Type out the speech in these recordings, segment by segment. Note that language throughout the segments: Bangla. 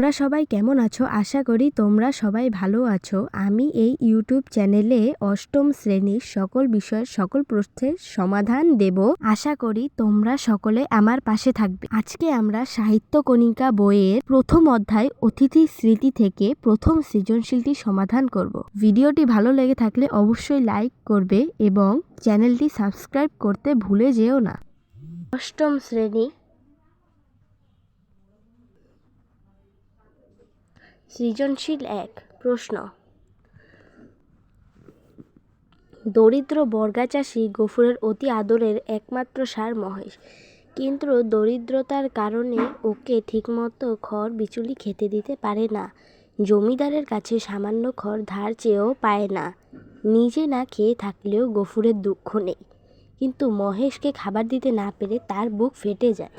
তোমরা সবাই কেমন আছো? আশা করি তোমরা সবাই ভালো আছো। আমি এই ইউটিউব চ্যানেলে অষ্টম শ্রেণির সকল বিষয়ের সকল প্রশ্নের সমাধান দেব। আশা করি তোমরা সকলে আমার পাশে থাকবে। আজকে আমরা সাহিত্য কণিকা বইয়ের প্রথম অধ্যায় অতিথি স্মৃতি থেকে প্রথম সৃজনশীলটি সমাধান করব। ভিডিওটি ভালো লেগে থাকলে অবশ্যই লাইক করবে এবং চ্যানেলটি সাবস্ক্রাইব করতে ভুলে যেও না। অষ্টম শ্রেণি সৃজনশীল এক প্রশ্ন। দরিদ্র বর্গাচাষী গফুরের অতি আদরের একমাত্র সার মহেশ। কিন্তু দরিদ্রতার কারণে ওকে ঠিকমতো খড় বিচুলি খেতে দিতে পারে না। জমিদারের কাছে সামান্য খড় ধার চেয়েও পায় না। নিজে না খেয়ে থাকলেও গফুরের দুঃখ নেই। কিন্তু মহেশকে খাবার দিতে না পেরে তার বুক ফেটে যায়।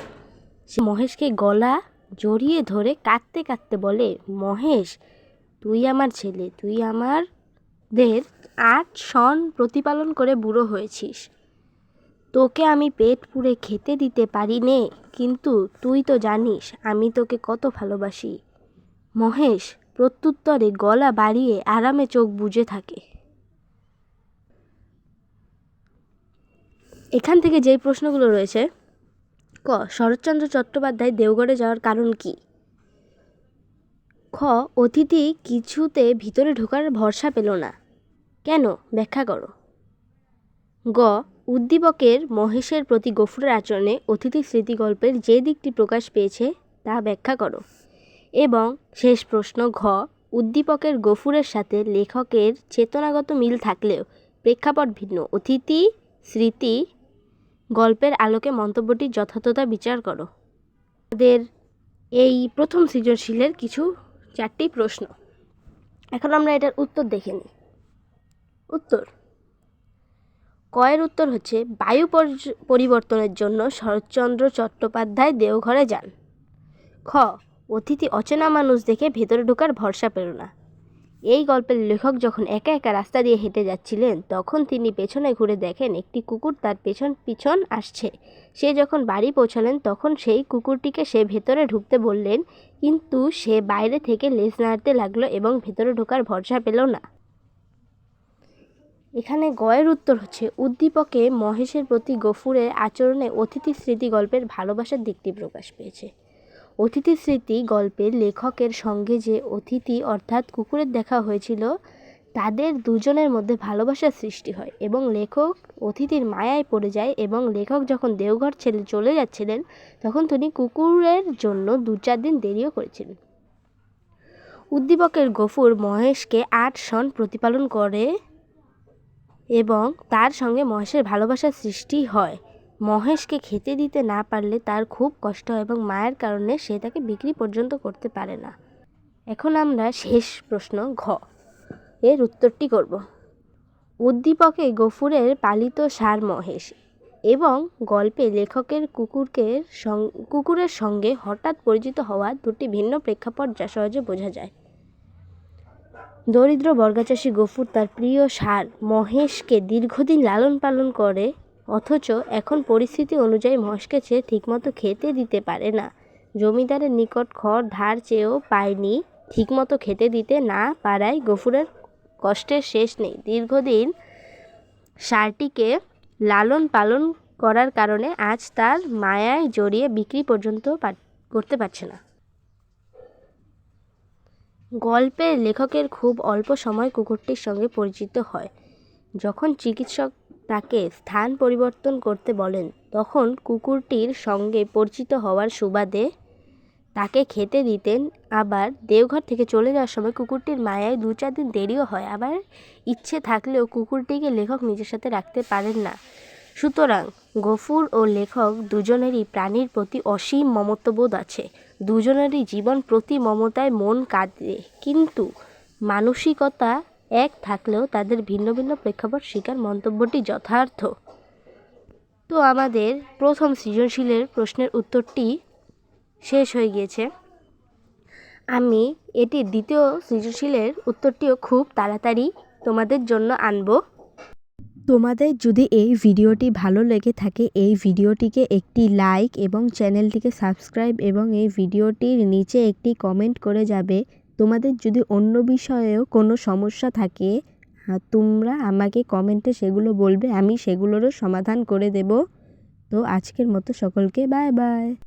সে মহেশকে গলা জড়িয়ে ধরে কাঁদতে কাঁদতে বলে, মহেশ, তুই আমার ছেলে, তুই আমার দের আট সন প্রতিপালন করে বুড়ো হয়েছিস। তোকে আমি পেট পুড়ে খেতে দিতে পারি নে, কিন্তু তুই তো জানিস আমি তোকে কত ভালোবাসি। মহেশ, প্রত্যুত্তরে গলা বাড়িয়ে আরামে চোখ বুজে থাকে। এখান থেকে যেই প্রশ্নগুলো রয়েছে ক, শরৎচন্দ্র চট্টোপাধ্যায় দেওঘরে যাওয়ার কারণ কি? খ, অতিথি কিছুতে ভিতরে ঢোকার ভরসা পেল না। কেন? ব্যাখ্যা করো। গ, উদ্দীপকের মহেশের প্রতি গফুরের আচরণে অতিথি স্মৃতিগল্পের যে দিকটি প্রকাশ পেয়েছে, তা ব্যাখ্যা করো। এবং শেষ প্রশ্ন, ঘ, উদ্দীপকের গফুরের সাথে লেখকের চেতনাগত মিল থাকলেও প্রেক্ষাপট ভিন্ন। অতিথি, স্মৃতি গল্পের আলোকে মন্তব্যটির যথার্থতা বিচার করো। আমাদের এই প্রথম সৃজনশীলের কিছু চারটি প্রশ্ন। এখন আমরা এটার উত্তর দেখে নিই। উত্তর। কয়ের উত্তর হচ্ছে, বায়ু পরিবর্তনের জন্য শরৎচন্দ্র চট্টোপাধ্যায় দেওঘরে যান। খ, অতিথি অচেনা মানুষ দেখে ভেতরে ঢোকার ভরসা পেল না। এই গল্পের লেখক যখন একা একা রাস্তা দিয়ে হেঁটে যাচ্ছিলেন, তখন তিনি পেছনে ঘুরে দেখেন একটি কুকুর তার পেছন পিছন আসছে। সে যখন বাড়ি পৌঁছালেন, তখন সেই কুকুরটিকে সে ভেতরে ঢুকতে বললেন, কিন্তু সে বাইরে থেকে লেজ নাড়তে লাগল এবং ভেতরে ঢোকার ভরসা পেল না। এখানে গয়ের উত্তর হচ্ছে, উদ্দীপকে মহেশের প্রতি গফুরের আচরণে অতিথি স্মৃতি গল্পের ভালোবাসার দিকটি প্রকাশ পেয়েছে। অতিথি স্মৃতি গল্পের লেখকের সঙ্গে যে অতিথি অর্থাৎ কুকুরের দেখা হয়েছিল, তাদের দুজনের মধ্যে ভালোবাসার সৃষ্টি হয় এবং লেখক অতিথির মায়ায় পড়ে যায় এবং লেখক যখন দেওঘর ছেড়ে চলে যাচ্ছিলেন, তখন তিনি কুকুরের জন্য দু চার দিন দেরিও করেছিলেন। উদ্দীপকের গফুর মহেশকে আট সন প্রতিপালন করে এবং তার সঙ্গে মহেশের ভালোবাসার সৃষ্টি হয়। মহেশকে খেতে দিতে না পারলে তার খুব কষ্ট হয় এবং মায়ের কারণে সে তাকে বিক্রি পর্যন্ত করতে পারে না। এখন আমরা শেষ প্রশ্ন ঘ। এর উত্তরটি করব। উদ্দীপকে গফুরের পালিত সার মহেশ এবং গল্পে লেখকের কুকুরকে কুকুরের সঙ্গে হঠাৎ পরিচিত হওয়া দুটি ভিন্ন প্রেক্ষাপট যা সহজে বোঝা যায়। দরিদ্র বর্গাচাষী গফুর তার প্রিয় সার মহেশকে দীর্ঘদিন লালন পালন করে অথচ এখন পরিস্থিতি অনুযায়ী মহেশকে ঠিকমতো খেতে দিতে পারে না। জমিদারের নিকট খড় ধার চেয়েও পায়নি, ঠিকমতো খেতে দিতে না পারায় গফুরের কষ্টের শেষ নেই। দীর্ঘদিন সারটিকে লালন পালন করার কারণে আজ তার মায়ায় জড়িয়ে বিক্রি পর্যন্ত পার- করতে পারছে না। গল্পের লেখকের খুব অল্প সময় কুকুরটির সঙ্গে পরিচিত হয়। যখন চিকিৎসক তাকে স্থান পরিবর্তন করতে বলেন। তখন কুকুরটির সঙ্গে পরিচিত হওয়ার সুবাদে তাকে খেতে দিতেন। আবার দেওঘর থেকে চলে যাওয়ার সময় কুকুরটির মায়ায় দু চার দিন দেরিও হয়। আবার ইচ্ছে থাকলেও কুকুরটিকে লেখক নিজের সাথে রাখতে পারেন না। সুতরাং গফুর ও লেখক দুজনেরই প্রাণীর প্রতি অসীম মমত্ববোধ আছে। দুজনেরই জীবন প্রতি মমতায় মন কাঁদে। কিন্তু মানসিকতা এক থাকলেও তাদের ভিন্ন ভিন্ন প্রেক্ষাপট শিকার মন্তব্যটি যথার্থ। তো আমাদের প্রথম সৃজনশীলের প্রশ্নের উত্তরটি শেষ হয়ে গিয়েছে। আমি এটি দ্বিতীয় সৃজনশীলের উত্তরটিও খুব তাড়াতাড়ি তোমাদের জন্য আনব। তোমাদের যদি এই ভিডিওটি ভালো লেগে থাকে, এই ভিডিওটিকে একটি লাইক এবং চ্যানেলটিকে সাবস্ক্রাইব এবং এই ভিডিওটির নিচে একটি কমেন্ট করে যাবে। তোমাদের যদি অন্য বিষয়েও কোনো সমস্যা থাকে হ্যাঁ, তোমরা আমাকে কমেন্টে সেগুলো বলবে আমি সেগুলোরও সমাধান করে দেব। তো আজকের মতো সকলকে বাই বাই